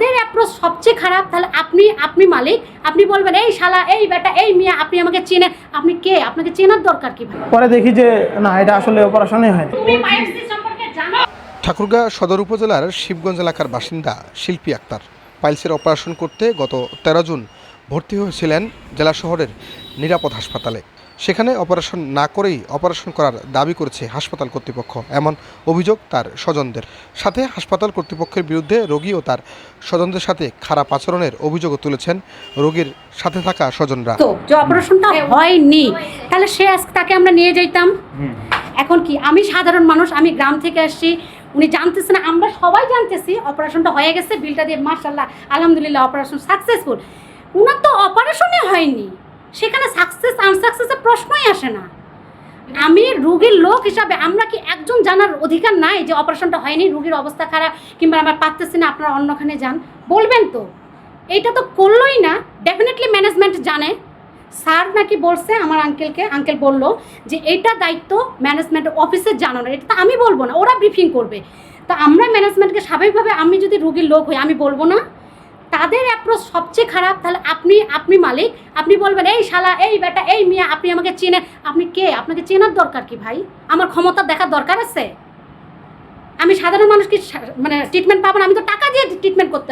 তাদের অ্যাপ্রোচ সবচেয়ে খারাপ তাহলে আপনি আপনি মালিক আপনি বলবেন এই শালা এই বেটা এই মিয়া আপনি আমাকে চেনে আপনি কে? আপনাকে চেনার দরকার কি পরে দেখি যে না এটা আসলে অপারেশনই হয় তুমি পাইপসি সম্পর্কে জানো? ঠাকুরগাঁ সদর উপজেলার শিবগঞ্জ এলাকার বাসিন্দা শিল্পী আক্তার। পাইলসের অপারেশন করতে গত তেরো জুন ভর্তি হয়েছিলেন জেলা শহরের নিরাপদ হাসপাতালে। সেখানে অপারেশন না করেই অপারেশন করার দাবি করেছে হাসপাতাল কর্তৃপক্ষ এমন অভিযোগ তার স্বজনদের। সাথে হাসপাতাল কর্তৃপক্ষের বিরুদ্ধে রোগী ও তার স্বজনদের সাথে খারাপ আচরণের অভিযোগও তুলেছেন রোগীর সাথে থাকা স্বজনরা। তো যে অপারেশনটা হয়নি তাহলে সে আজকে তাকে আমরা নিয়ে যাইতাম? এখন কি আমি সাধারণ মানুষ আমি গ্রাম থেকে আসছি উনি জানতেছে না আমরা সবাই জানতেছি অপারেশনটা হয়ে গেছে বিলটা দিয়ে মার্শাল্লাহ আলহামদুলিল্লাহ অপারেশন সাকসেসফুল। উনার তো অপারেশনই হয়নি। সেখানে সাকসেস আনসাকসেসের প্রশ্নই আসে না। আমি রুগীর লোক হিসাবে আমরা কি একজন জানার অধিকার নাই যে অপারেশনটা হয়নি, রুগীর অবস্থা খারাপ, কিংবা আমার পারতেছি না, আপনারা অন্যখানে যান? বলবেন তো। এইটা তো করলোই না ডেফিনেটলি ম্যানেজমেন্ট জানে। স্যার নাকি বলছে, আমার আঙ্কেলকে আঙ্কেল বলল যে এটা দায়িত্ব ম্যানেজমেন্ট অফিসের জানানোর এটা তো আমি বলব না, ওরা ব্রিফিং করবে। তো আমরা ম্যানেজমেন্টকে স্বাভাবিকভাবে আমি যদি রুগীর লোক হই, আমি বলব না তাদের অ্যাপ্রোচ সবচেয়ে খারাপ, তাহলে আপনি আপনি মালিক, আপনি বলবেন, এই শালা, এই বেটা, এই মিয়া, আপনি আমাকে চেনে আপনি কে? আপনাকে চেনার দরকার কি ভাই? আমার ক্ষমতা দেখার দরকার আছে? আমি সাধারণ মানুষকে মানে ট্রিটমেন্ট পাবো না, আমি তো টাকা দিয়ে ট্রিটমেন্ট করতে